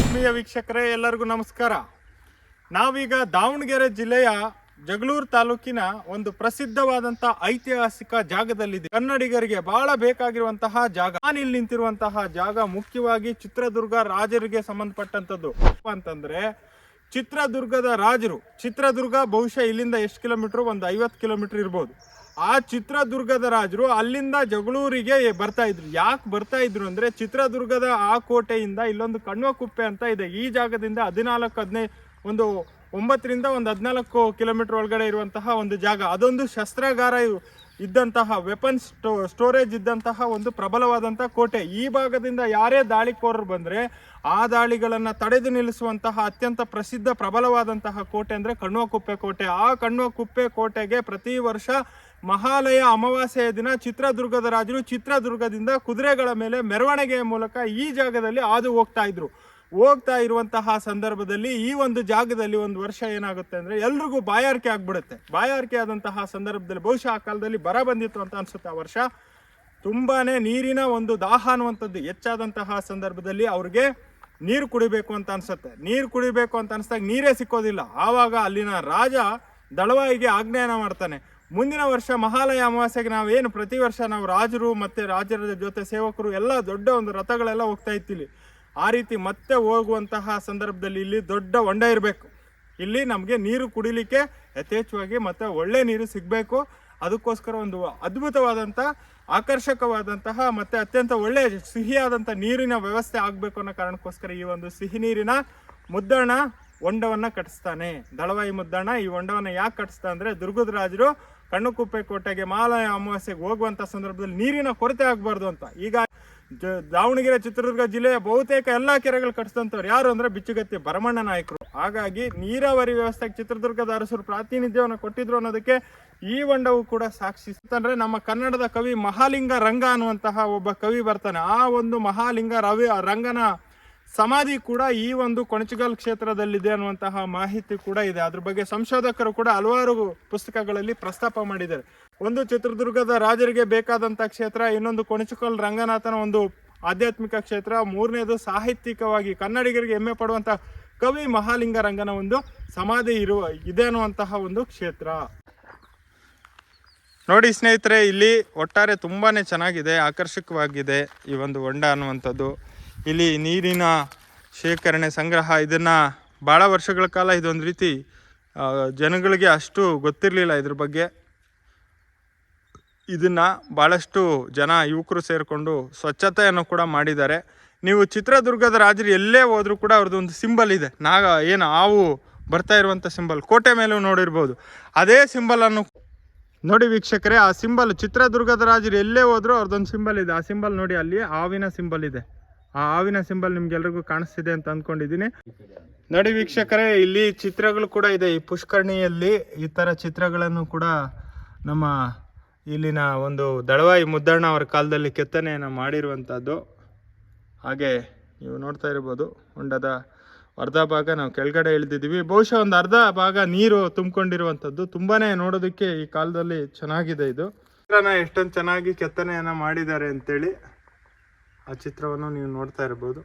ಆತ್ಮೀಯ ವೀಕ್ಷಕರೇ, ಎಲ್ಲರಿಗೂ ನಮಸ್ಕಾರ. ನಾವೀಗ ದಾವಣಗೆರೆ ಜಿಲ್ಲೆಯ ಜಗಳೂರು ತಾಲೂಕಿನ ಒಂದು ಪ್ರಸಿದ್ಧವಾದಂತ ಐತಿಹಾಸಿಕ ಜಾಗದಲ್ಲಿದೆ. ಕನ್ನಡಿಗರಿಗೆ ಬಹಳ ಬೇಕಾಗಿರುವಂತಹ ಜಾಗ. ನಾನಿಲ್ಲಿ ನಿಂತಿರುವಂತಹ ಜಾಗ ಮುಖ್ಯವಾಗಿ ಚಿತ್ರದುರ್ಗ ರಾಜರಿಗೆ ಸಂಬಂಧಪಟ್ಟಂತದ್ದು ಅಂತಂದ್ರೆ, ಚಿತ್ರದುರ್ಗದ ರಾಜರು, ಚಿತ್ರದುರ್ಗ ಬಹುಶಃ ಇಲ್ಲಿಂದ ಎಷ್ಟು ಕಿಲೋಮೀಟರ್? ಒಂದು ಐವತ್ತು ಕಿಲೋಮೀಟರ್ ಇರ್ಬೋದು. ಆ ಚಿತ್ರದುರ್ಗದ ರಾಜರು ಅಲ್ಲಿಂದ ಜಗಳೂರಿಗೆ ಬರ್ತಾ ಇದ್ರು. ಯಾಕೆ ಬರ್ತಾ ಇದ್ರು ಅಂದ್ರೆ ಚಿತ್ರದುರ್ಗದ ಆ ಕೋಟೆಯಿಂದ ಇಲ್ಲೊಂದು ಕಣ್ವಕುಪ್ಪೆ ಅಂತ ಇದೆ. ಈ ಜಾಗದಿಂದ ಹದಿನಾಲ್ಕು ಹದಿನೈದು ಒಂದು ಒಂಬತ್ತರಿಂದ ಒಂದು ಹದಿನಾಲ್ಕು ಕಿಲೋಮೀಟರ್ ಒಳಗಡೆ ಇರುವಂತಹ ಒಂದು ಜಾಗ. ಅದೊಂದು ಶಸ್ತ್ರಾಗಾರ ಇದ್ದಂತಹ ವೆಪನ್ ಸ್ಟೋ ಸ್ಟೋರೇಜ್ ಇದ್ದಂತಹ ಒಂದು ಪ್ರಬಲವಾದಂಥ ಕೋಟೆ. ಈ ಭಾಗದಿಂದ ಯಾರೇ ದಾಳಿಕೋರರು ಬಂದ್ರೆ ಆ ದಾಳಿಗಳನ್ನ ತಡೆದು ನಿಲ್ಲಿಸುವಂತಹ ಅತ್ಯಂತ ಪ್ರಸಿದ್ಧ ಪ್ರಬಲವಾದಂತಹ ಕೋಟೆ ಅಂದ್ರೆ ಕಣ್ವಕುಪ್ಪೆ ಕೋಟೆ. ಆ ಕಣ್ವಕುಪ್ಪೆ ಕೋಟೆಗೆ ಪ್ರತಿ ವರ್ಷ ಮಹಾಲಯ ಅಮಾವಾಸ್ಯೆಯ ದಿನ ಚಿತ್ರದುರ್ಗದ ರಾಜರು ಚಿತ್ರದುರ್ಗದಿಂದ ಕುದುರೆಗಳ ಮೇಲೆ ಮೆರವಣಿಗೆಯ ಮೂಲಕ ಈ ಜಾಗದಲ್ಲಿ ಹಾದು ಹೋಗ್ತಾ ಇದ್ರು. ಹೋಗ್ತಾ ಇರುವಂತಹ ಸಂದರ್ಭದಲ್ಲಿ ಈ ಒಂದು ಜಾಗದಲ್ಲಿ ಒಂದು ವರ್ಷ ಏನಾಗುತ್ತೆ ಅಂದ್ರೆ ಎಲ್ರಿಗೂ ಬಾಯಾರಿಕೆ ಆಗ್ಬಿಡುತ್ತೆ. ಬಾಯಾರಿಕೆ ಆದಂತಹ ಸಂದರ್ಭದಲ್ಲಿ ಬಹುಶಃ ಆ ಕಾಲದಲ್ಲಿ ಬರ ಬಂದಿತ್ತು ಅಂತ ಅನ್ಸುತ್ತೆ ಆ ವರ್ಷ. ತುಂಬಾನೇ ನೀರಿನ ಒಂದು ದಾಹ ಅನ್ನುವಂಥದ್ದು ಹೆಚ್ಚಾದಂತಹ ಸಂದರ್ಭದಲ್ಲಿ ಅವ್ರಿಗೆ ನೀರು ಕುಡಿಬೇಕು ಅಂತ ಅನ್ಸುತ್ತೆ. ನೀರು ಕುಡಿಬೇಕು ಅಂತ ಅನ್ಸ್ದಾಗ ನೀರೇ ಸಿಕ್ಕೋದಿಲ್ಲ. ಆವಾಗ ಅಲ್ಲಿನ ರಾಜ ದಳವಾಯಿಗೆ ಆಜ್ಞಾನ ಮಾಡ್ತಾನೆ. ಮುಂದಿನ ವರ್ಷ ಮಹಾಲಯ ಅಮಾವಾಸ್ಯೆಗೆ ನಾವು ಏನು ಪ್ರತಿ ವರ್ಷ ನಾವು ರಾಜರು ಮತ್ತೆ ರಾಜರ ಜೊತೆ ಸೇವಕರು ಎಲ್ಲ ದೊಡ್ಡ ಒಂದು ರಥಗಳೆಲ್ಲ ಹೋಗ್ತಾ ಇತ್ತಿಲ್ಲಿ ಆ ರೀತಿ ಮತ್ತೆ ಹೋಗುವಂತಹ ಸಂದರ್ಭದಲ್ಲಿ ಇಲ್ಲಿ ದೊಡ್ಡ ಹೊಂಡ ಇರಬೇಕು. ಇಲ್ಲಿ ನಮಗೆ ನೀರು ಕುಡಿಲಿಕ್ಕೆ ಯಥೇಚ್ಛವಾಗಿ ಮತ್ತೆ ಒಳ್ಳೆ ನೀರು ಸಿಗಬೇಕು. ಅದಕ್ಕೋಸ್ಕರ ಒಂದು ಅದ್ಭುತವಾದಂಥ, ಆಕರ್ಷಕವಾದಂತಹ ಮತ್ತೆ ಅತ್ಯಂತ ಒಳ್ಳೆಯ ಸಿಹಿಯಾದಂಥ ನೀರಿನ ವ್ಯವಸ್ಥೆ ಆಗಬೇಕು ಅನ್ನೋ ಕಾರಣಕ್ಕೋಸ್ಕರ ಈ ಒಂದು ಸಿಹಿ ನೀರಿನ ಮುದ್ದಣ ಹೊಂಡವನ್ನ ಕಟ್ಟಿಸ್ತಾನೆ. ದಳವಾಯಿ ಮುದ್ದಣ್ಣ ಈ ಹೊಂಡವನ್ನ ಯಾಕೆ ಕಟ್ಟಿಸ್ತಾ ಅಂದ್ರೆ ದುರ್ಗದ ರಾಜರು ಕಣ್ಣುಕುಪ್ಪೆ ಕೋಟೆಗೆ ಮಾಲಯ ಅಮಾವಾಸ್ಯೆಗೆ ಹೋಗುವಂತ ಸಂದರ್ಭದಲ್ಲಿ ನೀರಿನ ಕೊರತೆ ಆಗಬಾರ್ದು ಅಂತ. ಈಗ ದಾವಣಗೆರೆ, ಚಿತ್ರದುರ್ಗ ಜಿಲ್ಲೆಯ ಬಹುತೇಕ ಎಲ್ಲಾ ಕೆರೆಗಳು ಕಟ್ಟಿಸಿದಂಥವ್ರು ಯಾರು ಅಂದ್ರೆ ಬಿಚ್ಚುಗತ್ತಿ ಭರಮಣ್ಣ ನಾಯಕರು. ಹಾಗಾಗಿ ನೀರಾವರಿ ವ್ಯವಸ್ಥೆಗೆ ಚಿತ್ರದುರ್ಗದ ಅರಸರು ಪ್ರಾತಿನಿಧ್ಯವನ್ನು ಕೊಟ್ಟಿದ್ರು ಅನ್ನೋದಕ್ಕೆ ಈ ಹೊಂಡವು ಕೂಡ ಸಾಕ್ಷಿ. ಅಂದ್ರೆ ನಮ್ಮ ಕನ್ನಡದ ಕವಿ ಮಹಾಲಿಂಗ ರಂಗ ಅನ್ನುವಂತಹ ಒಬ್ಬ ಕವಿ ಬರ್ತಾನೆ. ಆ ಒಂದು ಮಹಾಲಿಂಗ ರವಿ, ರಂಗನ ಸಮಾಧಿ ಕೂಡ ಈ ಒಂದು ಕೊಣಚಗಲ್ ಕ್ಷೇತ್ರದಲ್ಲಿದೆ ಅನ್ನುವಂತಹ ಮಾಹಿತಿ ಕೂಡ ಇದೆ. ಅದ್ರ ಬಗ್ಗೆ ಸಂಶೋಧಕರು ಕೂಡ ಹಲವಾರು ಪುಸ್ತಕಗಳಲ್ಲಿ ಪ್ರಸ್ತಾಪ ಮಾಡಿದ್ದಾರೆ. ಒಂದು ಚಿತ್ರದುರ್ಗದ ರಾಜರಿಗೆ ಬೇಕಾದಂತ ಕ್ಷೇತ್ರ, ಇನ್ನೊಂದು ಕೊಣಚಕಲ್ ರಂಗನಾಥನ ಒಂದು ಆಧ್ಯಾತ್ಮಿಕ ಕ್ಷೇತ್ರ, ಮೂರನೇದು ಸಾಹಿತ್ಯಿಕವಾಗಿ ಕನ್ನಡಿಗರಿಗೆ ಹೆಮ್ಮೆ ಪಡುವಂತಹ ಕವಿ ಮಹಾಲಿಂಗ ರಂಗನ ಒಂದು ಸಮಾಧಿ ಇರುವ, ಇದೆ ಅನ್ನುವಂತಹ ಒಂದು ಕ್ಷೇತ್ರ. ನೋಡಿ ಸ್ನೇಹಿತರೆ, ಇಲ್ಲಿ ಒಟ್ಟಾರೆ ತುಂಬಾನೇ ಚೆನ್ನಾಗಿದೆ, ಆಕರ್ಷಕವಾಗಿದೆ ಈ ಒಂದು ಹೊಂಡ ಅನ್ನುವಂಥದ್ದು. ಇಲ್ಲಿ ನೀರಿನ ಶೇಖರಣೆ ಸಂಗ್ರಹ, ಇದನ್ನ ಭಾಳ ವರ್ಷಗಳ ಕಾಲ ಇದೊಂದು ರೀತಿ ಜನಗಳಿಗೆ ಅಷ್ಟು ಗೊತ್ತಿರಲಿಲ್ಲ ಇದ್ರ ಬಗ್ಗೆ. ಇದನ್ನ ಭಾಳಷ್ಟು ಜನ ಯುವಕರು ಸೇರಿಕೊಂಡು ಸ್ವಚ್ಛತೆಯನ್ನು ಕೂಡ ಮಾಡಿದ್ದಾರೆ. ನೀವು ಚಿತ್ರದುರ್ಗದ ರಾಜರು ಎಲ್ಲೇ ಹೋದರೂ ಕೂಡ ಅವ್ರದ್ದು ಒಂದು ಸಿಂಬಲ್ ಇದೆ. ನಾಗ ಏನು ಹಾವು ಬರ್ತಾ ಇರುವಂಥ ಸಿಂಬಲ್, ಕೋಟೆ ಮೇಲೂ ನೋಡಿರ್ಬೋದು. ಅದೇ ಸಿಂಬಲನ್ನು ನೋಡಿ ವೀಕ್ಷಕರೇ, ಆ ಸಿಂಬಲ್ ಚಿತ್ರದುರ್ಗದ ರಾಜರು ಎಲ್ಲೇ ಹೋದ್ರು ಅವ್ರದ್ದೊಂದು ಸಿಂಬಲ್ ಇದೆ. ಆ ಸಿಂಬಲ್ ನೋಡಿ, ಅಲ್ಲಿ ಹಾವಿನ ಸಿಂಬಲ್ ಇದೆ. ಆ ಹಾವಿನ ಸಿಂಬಲ್ ನಿಮ್ಗೆಲ್ರಿಗೂ ಕಾಣಿಸ್ತಿದೆ ಅಂತ ಅಂದ್ಕೊಂಡಿದ್ದೀನಿ ನೋಡಿ ವೀಕ್ಷಕರೇ, ಇಲ್ಲಿ ಚಿತ್ರಗಳು ಕೂಡ ಇದೆ. ಈ ಪುಷ್ಕರಣಿಯಲ್ಲಿ ಈ ಥರ ಚಿತ್ರಗಳನ್ನು ಕೂಡ ನಮ್ಮ ಇಲ್ಲಿನ ಒಂದು ದಳವಾಯಿ ಮುದ್ದಣ್ಣ ಅವರ ಕಾಲದಲ್ಲಿ ಕೆತ್ತನೆಯನ್ನು ಮಾಡಿರುವಂಥದ್ದು ಹಾಗೆ ನೀವು ನೋಡ್ತಾ ಇರ್ಬೋದು, ಹೊಂಡದ ಅರ್ಧ ಭಾಗ ನಾವು ಕೆಳಗಡೆ ಇಳಿದಿದ್ದೀವಿ. ಬಹುಶಃ ಒಂದು ಅರ್ಧ ಭಾಗ ನೀರು ತುಂಬಿಕೊಂಡಿರುವಂಥದ್ದು ತುಂಬಾನೇ ನೋಡೋದಕ್ಕೆ ಈ ಕಾಲದಲ್ಲಿ ಚೆನ್ನಾಗಿದೆ ಇದು. ಚಿತ್ರನ ಎಷ್ಟೊಂದು ಚೆನ್ನಾಗಿ ಕೆತ್ತನೆಯನ್ನು ಮಾಡಿದ್ದಾರೆ ಅಂತೇಳಿ. ಆ ಚಿತ್ರವನ್ನು ನೀವು ನೋಡ್ತಾ ಇರ್ಬೋದು.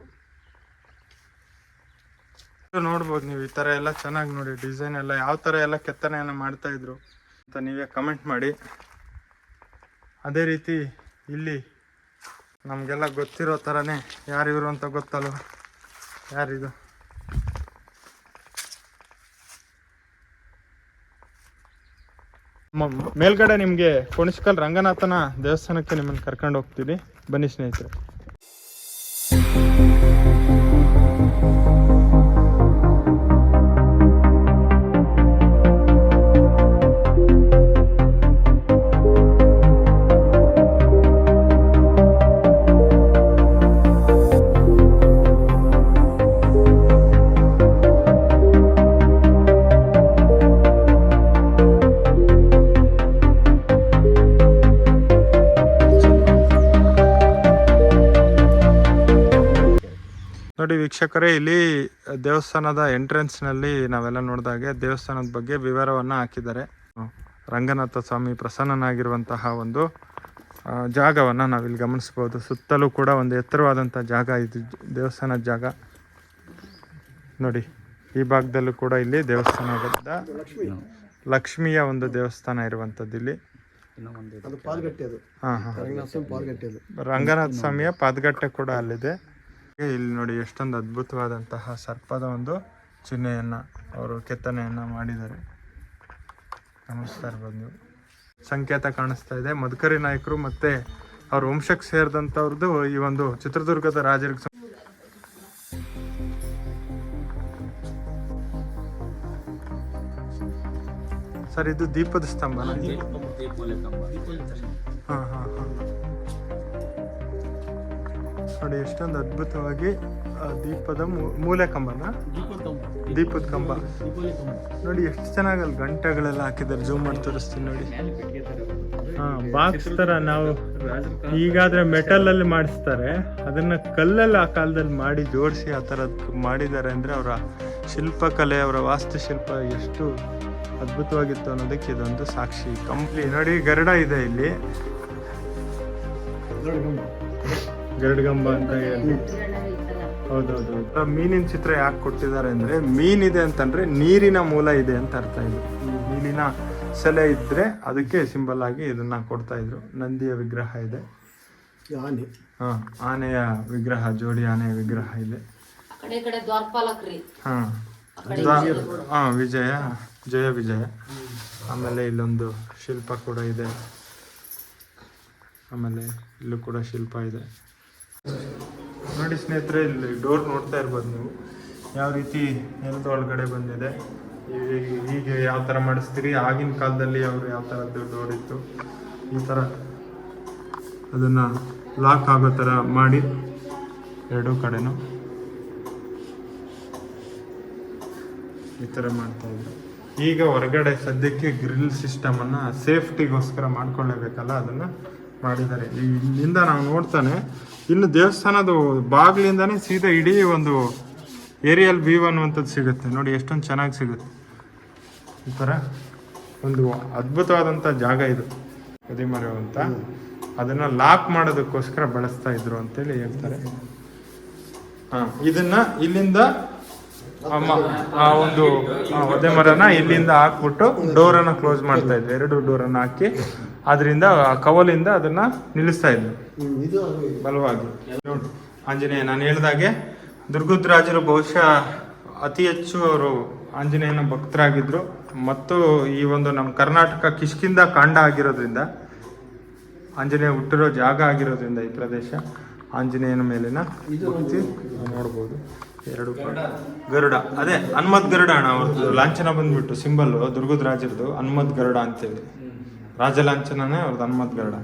ನೋಡ್ಬೋದು ನೀವು ಈ ಥರ ಎಲ್ಲ ಚೆನ್ನಾಗಿ ನೋಡಿ, ಡಿಸೈನ್ ಎಲ್ಲ ಯಾವ ಥರ ಎಲ್ಲ ಕೆತ್ತನೆಯನ್ನು ಮಾಡ್ತಾ ಇದ್ರು ಅಂತ ನೀವೇ ಕಮೆಂಟ್ ಮಾಡಿ. ಅದೇ ರೀತಿ ಇಲ್ಲಿ ನಮಗೆಲ್ಲ ಗೊತ್ತಿರೋ ಥರನೇ ಯಾರಿವರು ಅಂತ ಗೊತ್ತಲ್ವ? ಯಾರಿದು? ಮೇಲ್ಗಡೆ ನಿಮಗೆ ಕೊಣಿಸ್ಕಲ್ ರಂಗನಾಥನ ದೇವಸ್ಥಾನಕ್ಕೆ ನಿಮ್ಮನ್ನು ಕರ್ಕೊಂಡು ಹೋಗ್ತೀವಿ. ಬನ್ನಿ ಸ್ನೇಹಿತರೆ. ನೋಡಿ ವೀಕ್ಷಕರೇ ಇಲ್ಲಿ ದೇವಸ್ಥಾನದ ಎಂಟ್ರೆನ್ಸ್ನಲ್ಲಿ ನಾವೆಲ್ಲ ನೋಡಿದಾಗೆ ದೇವಸ್ಥಾನದ ಬಗ್ಗೆ ವಿವರವನ್ನು ಹಾಕಿದ್ದಾರೆ. ರಂಗನಾಥ ಸ್ವಾಮಿ ಪ್ರಸನ್ನನಾಗಿರುವಂತಹ ಒಂದು ಜಾಗವನ್ನು ನಾವಿಲ್ಲಿ ಗಮನಿಸ್ಬೋದು ಸುತ್ತಲೂ ಕೂಡ ಒಂದು ಎತ್ತರವಾದಂಥ ಜಾಗ ಇದು ದೇವಸ್ಥಾನದ ಜಾಗ. ನೋಡಿ ಈ ಭಾಗದಲ್ಲೂ ಕೂಡ ಇಲ್ಲಿ ದೇವಸ್ಥಾನದ ಲಕ್ಷ್ಮಿಯ ಒಂದು ದೇವಸ್ಥಾನ ಇರುವಂಥದ್ದು ಇಲ್ಲಿ. ಹಾಂ ಹಾಂ. ರಂಗನಾಥ ಸ್ವಾಮಿಯ ಪಾದಗಟ್ಟೆ ಕೂಡ ಅಲ್ಲಿದೆ. ಇಲ್ಲಿ ನೋಡಿ ಎಷ್ಟೊಂದು ಅದ್ಭುತವಾದಂತಹ ಸರ್ಪದ ಒಂದು ಚಿಹ್ನೆಯನ್ನ ಅವರು ಕೆತ್ತನೆಯನ್ನ ಮಾಡಿದ್ದಾರೆ. ನಮಸ್ಕಾರ ಇರ್ಬೋದು ನೀವು ಸಂಕೇತ ಕಾಣಿಸ್ತಾ ಇದೆ. ಮಧುಕರಿ ನಾಯಕರು ಮತ್ತೆ ಅವ್ರ ವಂಶಕ್ಕೆ ಸೇರಿದಂಥವ್ರದ್ದು ಈ ಒಂದು ಚಿತ್ರದುರ್ಗದ ರಾಜರಿಗೆ ಸರ್, ಇದು ದೀಪದ ಸ್ತಂಭನ? ನೋಡಿ, ಎಷ್ಟೊಂದು ಅದ್ಭುತವಾಗಿ ದೀಪದ ಮೂಲೆ ಕಂಬನ? ದೀಪದ ಕಂಬ. ನೋಡಿ, ಎಷ್ಟು ಚೆನ್ನಾಗಿ ಅಲ್ಲಿ ಗಂಟೆಗಳೆಲ್ಲ ಹಾಕಿದ್ದಾರೆ. ಜೂಮ್ ಮಾಡಿ ತೋರಿಸ್ತೀನಿ ನೋಡಿ. ಹಾ ಬಾಕ್ಸ್ ತರ ನಾವು ಈಗಾದ್ರೆ ಮೆಟಲ್ ಅಲ್ಲಿ ಮಾಡಿಸ್ತಾರೆ. ಅದನ್ನ ಕಲ್ಲಲ್ಲಿ ಆ ಕಾಲದಲ್ಲಿ ಮಾಡಿ ಜೋಡಿಸಿ ಆ ತರ ಮಾಡಿದ್ದಾರೆ ಅಂದ್ರೆ ಅವರ ಶಿಲ್ಪಕಲೆ, ಅವರ ವಾಸ್ತುಶಿಲ್ಪ ಎಷ್ಟು ಅದ್ಭುತವಾಗಿತ್ತು ಅನ್ನೋದಕ್ಕೆ ಇದೊಂದು ಸಾಕ್ಷಿ. ಕಂಪ್ಲಿ ನೋಡಿ, ಗರಡ ಇದೆ ಇಲ್ಲಿ. ಗರುಡಗಂಬ ಅಂತ ಹೇಳಿ ಹೌದೌದು ಮೀನಿನ ಚಿತ್ರ ಯಾಕೆ ಕೊಟ್ಟಿದ್ದಾರೆ ಅಂದ್ರೆ ಮೀನಿದೆ ಅಂತಂದ್ರೆ ನೀರಿನ ಮೂಲ ಇದೆ ಅಂತ ಅರ್ಥ ಇದೆ. ಮೀನಿನ ಸೆಲೆ ಇದ್ರೆ ಅದಕ್ಕೆ ಸಿಂಬಲ್ ಆಗಿ ಇದನ್ನ ಕೊಡ್ತಾ ಇದ್ರು. ನಂದಿಯ ವಿಗ್ರಹ ಇದೆ. ಆನೆ. ಹಾ ಆನೆಯ ವಿಗ್ರಹ ಜೋಡಿ ಆನೆಯ ವಿಗ್ರಹ ಇದೆ. ಆ ಕಡೆ ಕಡೆ ದ್ವಾರಪಾಲಕ್ರಿ. ಹಾ ದ್ವಾ- ಹಾ ವಿಜಯ ಜಯ ವಿಜಯ. ಆಮೇಲೆ ಇಲ್ಲೊಂದು ಶಿಲ್ಪ ಕೂಡ ಇದೆ. ಆಮೇಲೆ ಇಲ್ಲೂ ಕೂಡ ಶಿಲ್ಪ ಇದೆ. ನೋಡಿ ಸ್ನೇಹಿತರೆ, ಇಲ್ಲಿ ಡೋರ್ ನೋಡ್ತಾ ಇರ್ಬೋದು ನೀವು. ಯಾವ ರೀತಿ ನೆಲದ ಒಳಗಡೆ ಬಂದಿದೆ, ಹೀಗೆ ಯಾವ ಥರ ಮಾಡಿಸ್ತೀರಿ, ಆಗಿನ ಕಾಲದಲ್ಲಿ ಅವರು ಯಾವ ಥರದ್ದು ಡೋರ್ ಇತ್ತು, ಈ ಥರ ಅದನ್ನು ಲಾಕ್ ಆಗೋ ಥರ ಮಾಡಿ ಎರಡೂ ಕಡೆನೂ ಈ ಥರ ಮಾಡ್ತಾ ಇದ್ರು. ಈಗ ಹೊರಗಡೆ ಸದ್ಯಕ್ಕೆ ಗ್ರಿಲ್ ಸಿಸ್ಟಮನ್ನು ಸೇಫ್ಟಿಗೋಸ್ಕರ ಮಾಡ್ಕೊಳ್ಳೇಬೇಕಲ್ಲ, ಅದನ್ನು ಮಾಡಿದ್ದಾರೆ. ಇಲ್ಲಿಂದ ನಾವು ನೋಡ್ತಾನೆ ಇನ್ನು ದೇವಸ್ಥಾನದ ಬಾಗಿಲಿಂದಾನೇ ಸೀದಾ ಇಡೀ ಒಂದು ಏರಿಯಲ್ ವ್ಯೂ ಅನ್ನುವಂಥದ್ದು ಸಿಗುತ್ತೆ. ನೋಡಿ, ಎಷ್ಟೊಂದು ಚೆನ್ನಾಗಿ ಸಿಗುತ್ತೆ. ಈ ಥರ ಒಂದು ಅದ್ಭುತವಾದಂಥ ಜಾಗ ಇದು. ಕದಿಮರೆ ಅಂತ. ಅದನ್ನು ಲಾಕ್ ಮಾಡೋದಕ್ಕೋಸ್ಕರ ಬಳಸ್ತಾ ಇದ್ರು ಅಂತೇಳಿ ಹೇಳ್ತಾರೆ. ಹಾಂ, ಇದನ್ನ ಇಲ್ಲಿಂದ ಆ ಒಂದು ಒದೆ ಮರನ ಇಲ್ಲಿಂದ ಹಾಕ್ಬಿಟ್ಟು ಡೋರನ್ನು ಕ್ಲೋಸ್ ಮಾಡ್ತಾ ಇದ್ವಿ ಎರಡು ಡೋರನ್ನು ಹಾಕಿ ಅದರಿಂದ ಆ ಕವಲಿಂದ ಅದನ್ನ ನಿಲ್ಲಿಸ್ತಾ ಇದ್ರು ಇದು ಬಲವಾಗಿ. ನೋಡಿ ಆಂಜನೇಯ ನಾನು ಹೇಳ್ದಾಗೆ ದುರ್ಗುದ್ರಾಜರು ಬಹುಶಃ ಅತಿ ಹೆಚ್ಚು ಅವರು ಆಂಜನೇಯನ ಭಕ್ತರಾಗಿದ್ರು. ಮತ್ತು ಈ ಒಂದು ನಮ್ಮ ಕರ್ನಾಟಕ ಕಿಷ್ಕಿಂದ ಕಾಂಡ ಆಗಿರೋದ್ರಿಂದ ಆಂಜನೇಯ ಹುಟ್ಟಿರೋ ಜಾಗ ಆಗಿರೋದ್ರಿಂದ ಈ ಪ್ರದೇಶ ಆಂಜನೇಯನ ಮೇಲಿನ ಭಕ್ತಿ ನೋಡ್ಬೋದು. ಎರಡು. ಗರುಡ. ಅದೇ ಹನುಮದ್ ಗರುಡ ಅಣ್ಣ ಅವ್ರದ್ದು. ಲಾಂಛನ ಬಂದ್ಬಿಟ್ಟು ಸಿಂಬಲ್ ದುರ್ಗದ ರಾಜರದು ಹನುಮದ್ ಗರುಡ ಅಂತೇಳಿ. ರಾಜ ಲಾಂಛನನೇ ಅವ್ರದ್ದು ಹನುಮತ್ ಗರುಡ.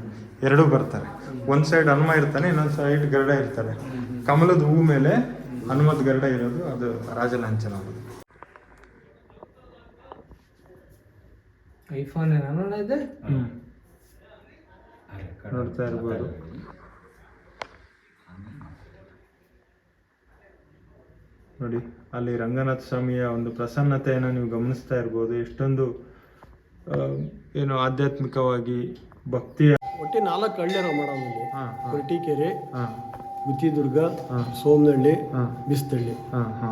ಎರಡೂ ಬರ್ತಾರೆ. ಒಂದ್ ಸೈಡ್ ಹನುಮ ಇರ್ತಾನೆ ಇನ್ನೊಂದು ಸೈಡ್ ಗರುಡ ಇರ್ತಾರೆ. ಕಮಲದ ಹೂ ಮೇಲೆ ಹನುಮತ್ ಗರುಡ ಇರೋದು ಅದು ರಾಜಲಾಂಛನ ಅದು ಐಫೋನ್ ಇದೆ? ನೋಡ್ತಾ ಇರ್ಬೋದು. ನೋಡಿ ಅಲ್ಲಿ ರಂಗನಾಥ ಸ್ವಾಮಿಯ ಒಂದು ಪ್ರಸನ್ನತೆಯನ್ನು ನೀವು ಗಮನಿಸ್ತಾ ಇರ್ಬೋದು. ಎಷ್ಟೊಂದು ಏನು ಆಧ್ಯಾತ್ಮಿಕವಾಗಿ ಭಕ್ತಿ. ಒಟ್ಟಿ ನಾಲ್ಕು ಹಳ್ಳಿಯರ ಮಾಡೋದಲ್ಲಿ ಇಲ್ಲಿ. ಕೊರಟೀಕೆರೆ ಬುತ್ತಿದುರ್ಗ ಗುತ್ತಿದುರ್ಗ ಸೋಮನಹಳ್ಳಿ ಬಿಸ್ತಳ್ಳಿ ಹಾ ಹಾ.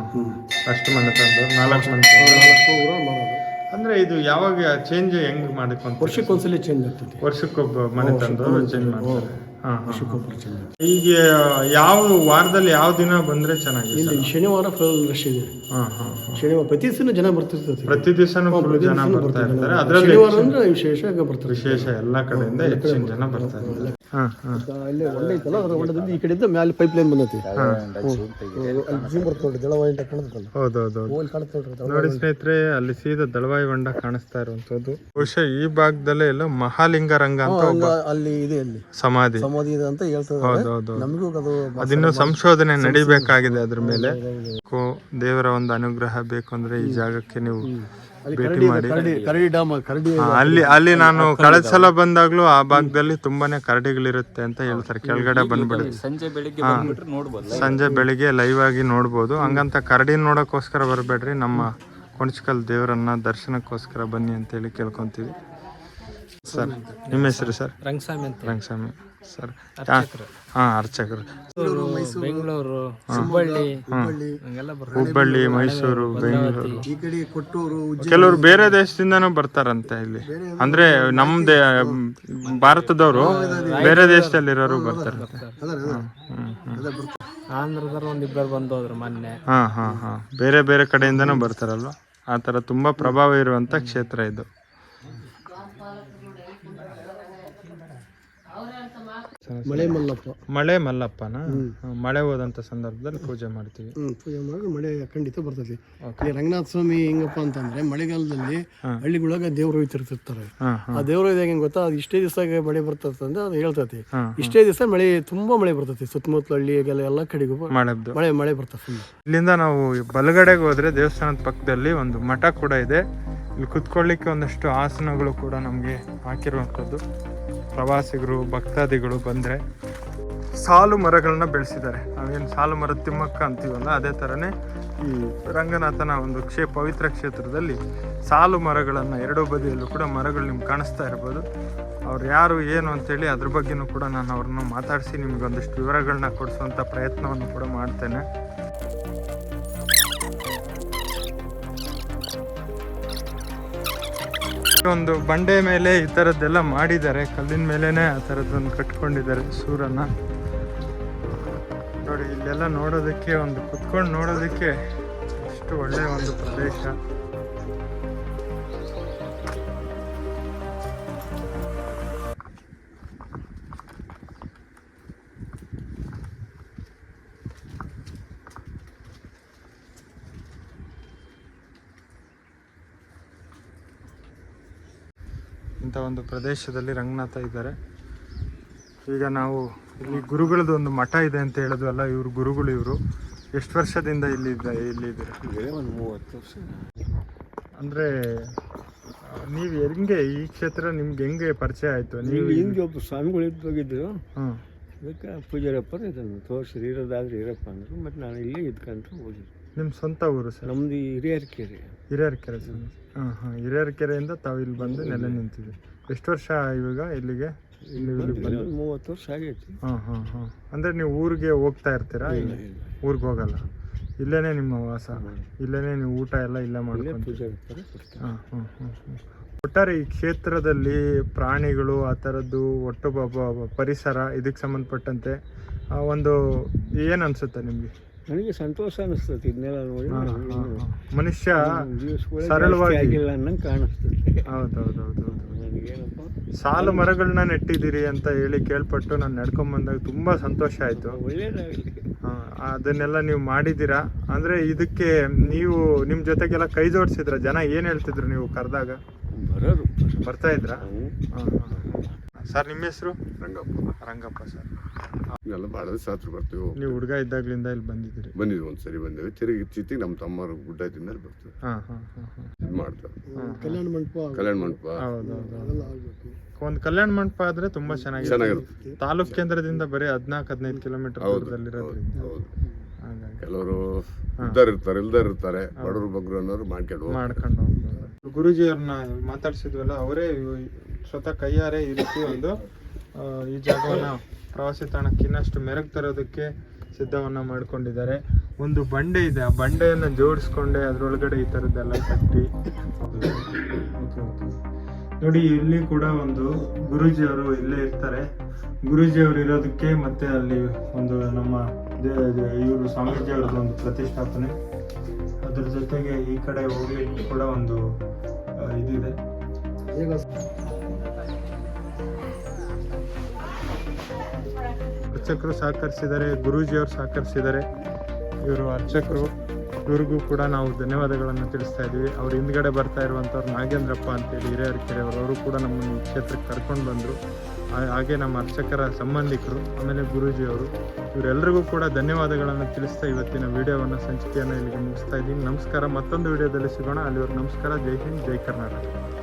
ಅಷ್ಟು ಮನೆತಂದು ನಾಲ್ಕು ಮನೆ ನಾಲ್ಕು ಊರ ಮಾಡೋದು. ಅಂದ್ರೆ ಇದು ಯಾವಾಗ ಚೇಂಜ್ ಹೆಂಗ್ ಮಾಡಿಕೊಂಡು ವರ್ಷಕ್ಕೊಂದ್ಸಲಿ ಚೇಂಜ್ ಆಗ್ತದೆ. ವರ್ಷಕ್ಕೊಬ್ಬ ಮನೆ ತಂದು ಚೇಂಜ್ ಮಾಡ್ತಾರೆ. ಆಗ್ತದೆ ಈಗ ಯಾವ ವಾರದಲ್ಲಿ ಯಾವ ದಿನ ಬಂದ್ರೆ ಚೆನ್ನಾಗಿ ಇಲ್ಲಿ ಶನಿವಾರ ಫುಲ್ ರಶ್ ಇದೆ. ಹಾ ಹಾ ಹಾ. ಶನಿವಾರ ಪ್ರತಿ ದಿವಸ ಜನ ಬರ್ತಿರ್ತದೆ ಪ್ರತಿ ದಿವಸನೂ ಫುಲ್ ಜನ ಬರ್ತಾ ಇರ್ತಾರೆ. ಅದರಲ್ಲಿ ಶನಿವಾರ ಅಂದ್ರೆ ವಿಶೇಷ ಬರ್ತಾರೆ. ವಿಶೇಷ ಎಲ್ಲಾ ಕಡೆಯಿಂದ ಹೆಚ್ಚಿನ ಜನ ಬರ್ತಾ ಇರ್ತಾರೆ. ಅಲ್ಲೇ ಹೊಂಡ ಐತಲ್ಲ ಅದ್ರ ಹೊಂಡದಿಂದ ಈ ಕಡೆಯಿಂದ ಮ್ಯಾಲೆ ಪೈಪ್ ಲೈನ್ ಬಂದೈತಿ. ಅಲ್ಲಿ ಜೂಮ್ ಬರ್ತದೆ ನೋಡಿ ದಳವಾಯಿ ಅಂತ ಕಾಣುತ್ತಲ್ಲ ಹೌದೌದು ಹೋಗಿ ಕಾಣುತ್ತೆ ನೋಡ್ರಿ ದಳ- ನೋಡಿ ಸ್ನೇಹಿತರೆ ಅಲ್ಲಿ ಸೀದಾ ದಳವಾಯಿ ಹೊಂಡ ಕಾಣಿಸ್ತಾ ಇರುವಂತದ್ದು ಬಹುಶಃ ಈ ಭಾಗದಲ್ಲೇ ಎಲ್ಲ ಮಹಾಲಿಂಗ ರಂಗ ಅಂತ ಒಬ್ಬ ಅಲ್ಲಿ ಇದೆ ಅಲ್ಲಿ. ಸಮಾಧಿ. ಸಮಾಧಿ ಇದೆ ಅಂತ ಹೇಳ್ತದೆ ಹೌದು ನಮಗೂ ಅದು ಅದಿನ್ನೂ ಸಂಶೋಧನೆ ನಡಿಬೇಕಾಗಿದೆ ಅದ್ರ ಮೇಲೆ. ದೇವರ ಒಂದು ಅನುಗ್ರಹ ಬೇಕು ಅಂದ್ರೆ ಈ ಜಾಗಕ್ಕೆ ನೀವು ಭೇಟಿ ಮಾಡಿ. ಕರಡಿ ಕರಡಿ ಡ್ಯಾಮ್ ಕರಡಿ ಅಲ್ಲಿ ಅಲ್ಲಿ ನಾನು ಕಳೆದ ಸಲ ಬಂದಾಗ್ಲೂ ಆ ಭಾಗದಲ್ಲಿ ತುಂಬಾನೇ ಕರಡಿಗಳಿರುತ್ತೆ ಅಂತ ಹೇಳ್ತಾರೆ. ಕೆಳಗಡೆ ಬಂದ್ಬಿಡಿ. ಸಂಜೆ ಬೆಳಿಗ್ಗೆ ನೋಡ್ಬೋದು. ಸಂಜೆ ಬೆಳಿಗ್ಗೆ ಲೈವ್ ಆಗಿ ನೋಡ್ಬೋದು. ಹಂಗಂತ ಕರಡಿ ನೋಡೋಕ್ಕೋಸ್ಕರ ಬರಬೇಡ್ರಿ. ನಮ್ಮ ಕೊಣಚ್ಕಲ್ ದೇವರನ್ನ ದರ್ಶನಕ್ಕೋಸ್ಕರ ಬನ್ನಿ ಅಂತೇಳಿ ಕೇಳ್ಕೊಂತೀವಿ. ಸರ್ ನಿಮ್ಮ ಹೆಸರು ಸರ್? ರಂಗಸ್ವಾಮಿ ಅಂತ ರಂಗಸ್ವಾಮಿ. ಸರ್. ಹಾಂ ಅರ್ಚಕರು. ಬೆಂಗಳೂರು ಹುಬ್ಬಳ್ಳಿ ಹುಬ್ಬಳ್ಳಿ ಮೈಸೂರು ಬೆಂಗಳೂರು. ಕೆಲವರು ಬೇರೆ ದೇಶದಿಂದನೂ ಬರ್ತಾರಂತೆ ಇಲ್ಲಿ. ಅಂದ್ರೆ ನಮ್ ದೇ ಭಾರತದವರು ಬೇರೆ ದೇಶದಲ್ಲಿರೋರು ಬರ್ತಾರಂತೆ. ಆಂಧ್ರದವ್ರು ಒಂದಿಬ್ಬರು ಬಂದೋದ್ರು ಮೊನ್ನೆ. ಹಾ ಹಾ ಹಾ. ಬೇರೆ ಬೇರೆ ಕಡೆಯಿಂದನೂ ಬರ್ತಾರಲ್ವಾ? ಆ ಥರ ತುಂಬಾ ಪ್ರಭಾವ ಇರುವಂತ ಕ್ಷೇತ್ರ ಇದು. ಮಳೆ ಮಲ್ಲಪ್ಪ. ಮಳೆ ಮಲ್ಲಪ್ಪನ? ಮಳೆ ಹೋದಂತ ಸಂದರ್ಭದಲ್ಲಿ ಪೂಜೆ ಮಾಡ್ತೀವಿ. ಹ್ಮ್ ಪೂಜೆ ಮಾಡಿದ್ರೆ ಮಳೆ ಖಂಡಿತ ಬರ್ತೈತಿ. ಈ ರಂಗನಾಥ ಸ್ವಾಮಿ ಹೆಂಗಪ್ಪ ಅಂತಂದ್ರೆ ಮಳೆಗಾಲದಲ್ಲಿ ಹಳ್ಳಿಗಳಾಗ ದೇವ್ರ ಹೋಯ್ತಿರ್ತಿರ್ತಾರೆ ಆ ದೇವ್ರ ಹೆಂಗ್ ಗೊತ್ತಾ? ಅದು ಇಷ್ಟೇ ದಿವಸ ಮಳೆ ಬರ್ತದೆ ಅಂದ್ರೆ ಅದು ಹೇಳ್ತೈತಿ. ಇಷ್ಟೇ ದಿವಸ ಮಳೆ ತುಂಬಾ ಮಳೆ ಬರ್ತೈತಿ. ಸುತ್ತಮುತ್ತಲ ಹಳ್ಳಿಗೆಲ್ಲ ಎಲ್ಲ ಕಡೆಗೂ ಮಳೆ ಮಳೆ ಬರ್ತದೆ ಇಲ್ಲಿಂದ ನಾವು ಬಲಗಡೆಗೆ ಹೋದ್ರೆ ದೇವಸ್ಥಾನದ ಪಕ್ಕದಲ್ಲಿ ಒಂದು ಮಠ ಕೂಡ ಇದೆ. ಇಲ್ಲಿ ಕುತ್ಕೊಳ್ಳಿಕ್ಕೆ ಒಂದಷ್ಟು ಆಸನಗಳು ಕೂಡ ನಮಗೆ ಹಾಕಿರುವಂಥದ್ದು. ಪ್ರವಾಸಿಗರು, ಭಕ್ತಾದಿಗಳು ಬಂದರೆ ಸಾಲು ಮರಗಳನ್ನ ಬೆಳೆಸಿದ್ದಾರೆ. ನಾವೇನು ಸಾಲು ಮರದ ತಿಮ್ಮಕ್ಕ ಅಂತೀವಲ್ಲ, ಅದೇ ಥರನೇ ಈ ರಂಗನಾಥನ ಒಂದು ಕ್ಷೇ, ಪವಿತ್ರ ಕ್ಷೇತ್ರದಲ್ಲಿ ಸಾಲು ಮರಗಳನ್ನು ಎರಡೂ ಬದಿಯಲ್ಲೂ ಕೂಡ ಮರಗಳು ನಿಮ್ಗೆ ಕಾಣಿಸ್ತಾ ಇರ್ಬೋದು. ಅವ್ರು ಯಾರು, ಏನು ಅಂತೇಳಿ ಅದ್ರ ಬಗ್ಗೆನೂ ಕೂಡ ನಾನು ಅವ್ರನ್ನ ಮಾತಾಡಿಸಿ ನಿಮಗೊಂದಿಷ್ಟು ವಿವರಗಳನ್ನ ಕೊಡಿಸುವಂಥ ಪ್ರಯತ್ನವನ್ನು ಕೂಡ ಮಾಡ್ತೇನೆ. ಒಂದು ಬಂಡೆ ಮೇಲೆ ಈ ಥರದ್ದೆಲ್ಲ ಮಾಡಿದ್ದಾರೆ. ಕಲ್ಲಿನ ಮೇಲೇನೆ ಆ ಥರದ್ದೊಂದು ಕಟ್ಕೊಂಡಿದ್ದಾರೆ ಸೂರನ್ನ. ನೋಡಿ, ಇಲ್ಲೆಲ್ಲ ನೋಡೋದಕ್ಕೆ ಒಂದು ಕುತ್ಕೊಂಡು ನೋಡೋದಕ್ಕೆ ಎಷ್ಟು ಒಳ್ಳೆಯ ಒಂದು ಪ್ರದೇಶ. ಒಂದು ಪ್ರದೇಶದಲ್ಲಿ ರಂಗನಾಥ ಇದ್ದಾರೆ. ಈಗ ನಾವು ಇಲ್ಲಿ ಗುರುಗಳದ್ದು ಒಂದು ಮಠ ಇದೆ ಅಂತ ಹೇಳಿದ್ವಲ್ಲ ಇವರು ಗುರುಗಳು ಇವರು. ಎಷ್ಟು ವರ್ಷದಿಂದ ಇಲ್ಲಿ ಇಲ್ಲಿ ಇದ್ದೀರಾ? ಒಂದು ಮೂವತ್ತು ವರ್ಷ. ಅಂದರೆ ನೀವು ಹೆಂಗೆ ಈ ಕ್ಷೇತ್ರ ನಿಮ್ಗೆ ಹೆಂಗೆ ಪರಿಚಯ ಆಯಿತು? ನೀವು ಹಿಂಗೆ ಒಬ್ಬ ಸ್ವಾಮಿಗಳು ಇದ್ದು ಹೋಗಿದ್ದರು ಹಾಂ ಅದಕ್ಕೆ ಪೂಜಾರಪ್ಪರು ಇದನ್ನು ತೋರಿಸ್ರಿ ಇರೋದಾದ್ರೆ ಇರಪ್ಪ ಅಂದರು ಮತ್ತು ನಾನು ಇಲ್ಲೇ ಇದ್ಕೊಂಡು ಹೋಗಿದ್ದೆ. ನಿಮ್ಮ ಸ್ವಂತ ಊರು ಸರ್? ನಮ್ದು ಹಿರಿಯರ ಕೆರೆ ಹಿರಿಯರ ಕೆರೆ ಸರ್. ಹಾಂ ಹಾಂ. ಹಿರಿಯರ ಕೆರೆಯಿಂದ ತಾವು ಇಲ್ಲಿ ಬಂದು ನೆಲೆ ನಿಂತಿದೆ ಎಷ್ಟು ವರ್ಷ ಇವಾಗ ಇಲ್ಲಿಗೆ? ಇಲ್ಲಿ ಬಂದು ಮೂವತ್ತು ವರ್ಷ ಆಗೈತಿ. ಹಾಂ ಹಾಂ ಹಾಂ. ಅಂದರೆ ನೀವು ಊರಿಗೆ ಹೋಗ್ತಾ ಇರ್ತೀರಾ? ಊರಿಗೆ ಹೋಗಲ್ಲ. ಇಲ್ಲೇನೆ ನಿಮ್ಮ ವಾಸ. ಇಲ್ಲೇನೆ ನೀವು ಊಟ ಎಲ್ಲ ಇಲ್ಲೇ ಮಾಡ್ಕೊಂಡು ಹಾಂ ಹಾಂ ಹಾಂ ಹಾಂ. ಒಟ್ಟಾರೆ ಈ ಕ್ಷೇತ್ರದಲ್ಲಿ ಪ್ರಾಣಿಗಳು ಆ ಥರದ್ದು ಒಟ್ಟು ಪರಿಸರ ಇದಕ್ಕೆ ಸಂಬಂಧಪಟ್ಟಂತೆ ಆ ಒಂದು ಏನು ಅನ್ಸುತ್ತೆ ನಿಮಗೆ? ನನಗೆ ಸಂತೋಷ ಅನಿಸ್ತದೆ ಇದನ್ನೆಲ್ಲ ನೋಡಿ. ಮನುಷ್ಯ ಸರಳವಾಗಿಲ್ಲ ಸರಳವಾಗಿ- ಆಗಿಲ್ಲ ಅನ್ನಂಗೆ ಕಾಣಿಸ್ತದೆ. ಹೌದೌದೌದು ನನಗೇನಪ್ಪ? ಸಾಲು ಮರಗಳನ್ನ ನೆಟ್ಟಿದ್ದೀರಿ ಅಂತ ಹೇಳಿ ಕೇಳ್ಪಟ್ಟು ನಾನು ನಡ್ಕೊಂಡ್ ಬಂದಾಗ ತುಂಬಾ ಸಂತೋಷ ಆಯ್ತು. ಒಳ್ಳೇದಾಗಲಿ. ಅದನ್ನೆಲ್ಲ ನೀವು ಮಾಡಿದ್ದೀರಾ? ಅಂದ್ರೆ ಇದಕ್ಕೆ ನೀವು ನಿಮ್ ಜೊತೆಗೆಲ್ಲ ಕೈ ಜೋಡಿಸಿದ್ರ? ಜನ ಏನ್ ಹೇಳ್ತಿದ್ರು ನೀವು ಕರೆದಾಗ? ಬರೋರು. ಬರ್ತಾ ಇದ್ರ? ಸರ್ ನಿಮ್ಮ ಹೆಸರು? ರಂಗಪ್ಪ. ರಂಗಪ್ಪ ಸರ್. ಎಲ್ಲ ಭಾಳ ದಿವಸ ಬರ್ತೀವಿ. ನೀವು ಹುಡುಗ ಇದ್ದಾಗ್ಲಿಂದ ಇಲ್ಲಿ ಬಂದಿದ್ದೀರಿ. ಬಂದಿದ್ವಿ ಒಂದು ಸರಿ ಬಂದೇವೆ ತಿರುಗಿ ಇತ್ತೀಚೆಗೆ ನಮ್ಮ ತಮ್ಮರು ಗುಡ್ಡ ತಿಂದಲ್ಲಿ ಬರ್ತೀವಿ ಹಾ ಹಾ ಹಾ ಹಾ. ಇದು ಮಾಡ್ತಾರೆ. ಕಲ್ಯಾಣ ಮಂಟಪ ಕಲ್ಯಾಣ ಮಂಟಪ. ಹೌದೌದು. ಒಂದು ಕಲ್ಯಾಣ ಮಂಟಪ ಆದ್ರೆ ತುಂಬಾ ಚೆನ್ನಾಗಿದೆ ಚೆನ್ನಾಗಿರುತ್ತೆ. ತಾಲೂಕ್ ಕೇಂದ್ರದಿಂದ ಬರೀ ಹದಿನಾಲ್ಕು ಹದಿನೈದು ಕಿಲೋಮೀಟರ್ ಹೌದು ದೂರದಲ್ಲಿರೋದ್ರಿಂದ. ಹೌದು ಹಾಗಾಗಿ. ಕೆಲವರು ಇದ್ದಾರ ಇರ್ತಾರೆ ಇಲ್ದಾರ ಇರ್ತಾರೆ. ಬಡವರು ಬಗ್ರು ಅನ್ನೋರು ಮಾಡ್ಕೊಂಡು ಹೋಗ್ತಾರೆ. ಮಾಡ್ಕೊಂಡು ಹೋಗ್ಬೋದು ಗುರುಜಿಯವ್ರನ್ನ ಮಾತಾಡ್ಸಿದ್ವಲ್ಲ ಅವರೇ ಸ್ವತಃ ಕೈಯಾರೆ ಈ ರೀತಿ ಒಂದು ಆ, ಈ ಜಾಗವನ್ನ ಪ್ರವಾಸಿ ತಾಣಕ್ಕೆ ಇನ್ನಷ್ಟು ಮೆರಗು ತರೋದಕ್ಕೆ ಸಿದ್ಧವನ್ನ ಮಾಡ್ಕೊಂಡಿದ್ದಾರೆ. ಒಂದು ಬಂಡೆ ಇದೆ. ಆ ಬಂಡೆಯನ್ನ ಜೋಡಿಸ್ಕೊಂಡೆ ಅದ್ರೊಳಗಡೆ ಈ ಥರದ್ದೆಲ್ಲ ಕಟ್ಟಿ. ನೋಡಿ, ಇಲ್ಲಿ ಕೂಡ ಒಂದು ಗುರೂಜಿಯವರು ಇಲ್ಲೇ ಇರ್ತಾರೆ. ಗುರೂಜಿಯವರು ಇರೋದಕ್ಕೆ ಮತ್ತೆ ಅಲ್ಲಿ ಒಂದು ನಮ್ಮ ಇವರು ಸ್ವಾಮೀಜಿ ಒಂದು ಪ್ರತಿಷ್ಠಾಪನೆ. ಅದ್ರ ಜೊತೆಗೆ ಈ ಕಡೆ ಹೋಗ್ಲಿಕ್ಕೆ ಕೂಡ ಒಂದು ಇದಿದೆ. ಅರ್ಚಕರು ಸಹಕರಿಸಿದ್ದಾರೆ ಗುರೂಜಿಯವರು ಸಹಕರಿಸಿದ್ದಾರೆ ಇವರು ಅರ್ಚಕರು, ಇವ್ರಿಗೂ ಕೂಡ ನಾವು ಧನ್ಯವಾದಗಳನ್ನು ತಿಳಿಸ್ತಾ ಇದ್ದೀವಿ. ಅವ್ರ ಹಿಂದ್ಗಡೆ ಬರ್ತಾ ಇರುವಂಥವ್ರು ನಾಗೇಂದ್ರಪ್ಪ ಅಂತೇಳಿ, ಹಿರಿಯರ ಕೆರೆಯವರು ಅವರು ಕೂಡ ನಮ್ಮನ್ನು ಕ್ಷೇತ್ರಕ್ಕೆ ಕರ್ಕೊಂಡು ಬಂದರು. ಹಾಗೆ ನಮ್ಮ ಅರ್ಚಕರ ಸಂಬಂಧಿಕರು, ಆಮೇಲೆ ಗುರೂಜಿಯವರು ಇವರೆಲ್ಲರಿಗೂ ಕೂಡ ಧನ್ಯವಾದಗಳನ್ನು ತಿಳಿಸ್ತಾ ಇವತ್ತಿನ ವಿಡಿಯೋವನ್ನು, ಸಂಚಿಕೆಯನ್ನು ಇಲ್ಲಿಗೆ ಮುಗಿಸ್ತಾ ಇದ್ದೀನಿ. ನಮಸ್ಕಾರ. ಮತ್ತೊಂದು ವಿಡಿಯೋದಲ್ಲಿ ಸಿಗೋಣ. ಅಲ್ಲಿವರೆಗೆ ನಮಸ್ಕಾರ. ಜೈ ಹಿಂದ್, ಜೈ ಕರ್ನಾಟಕ.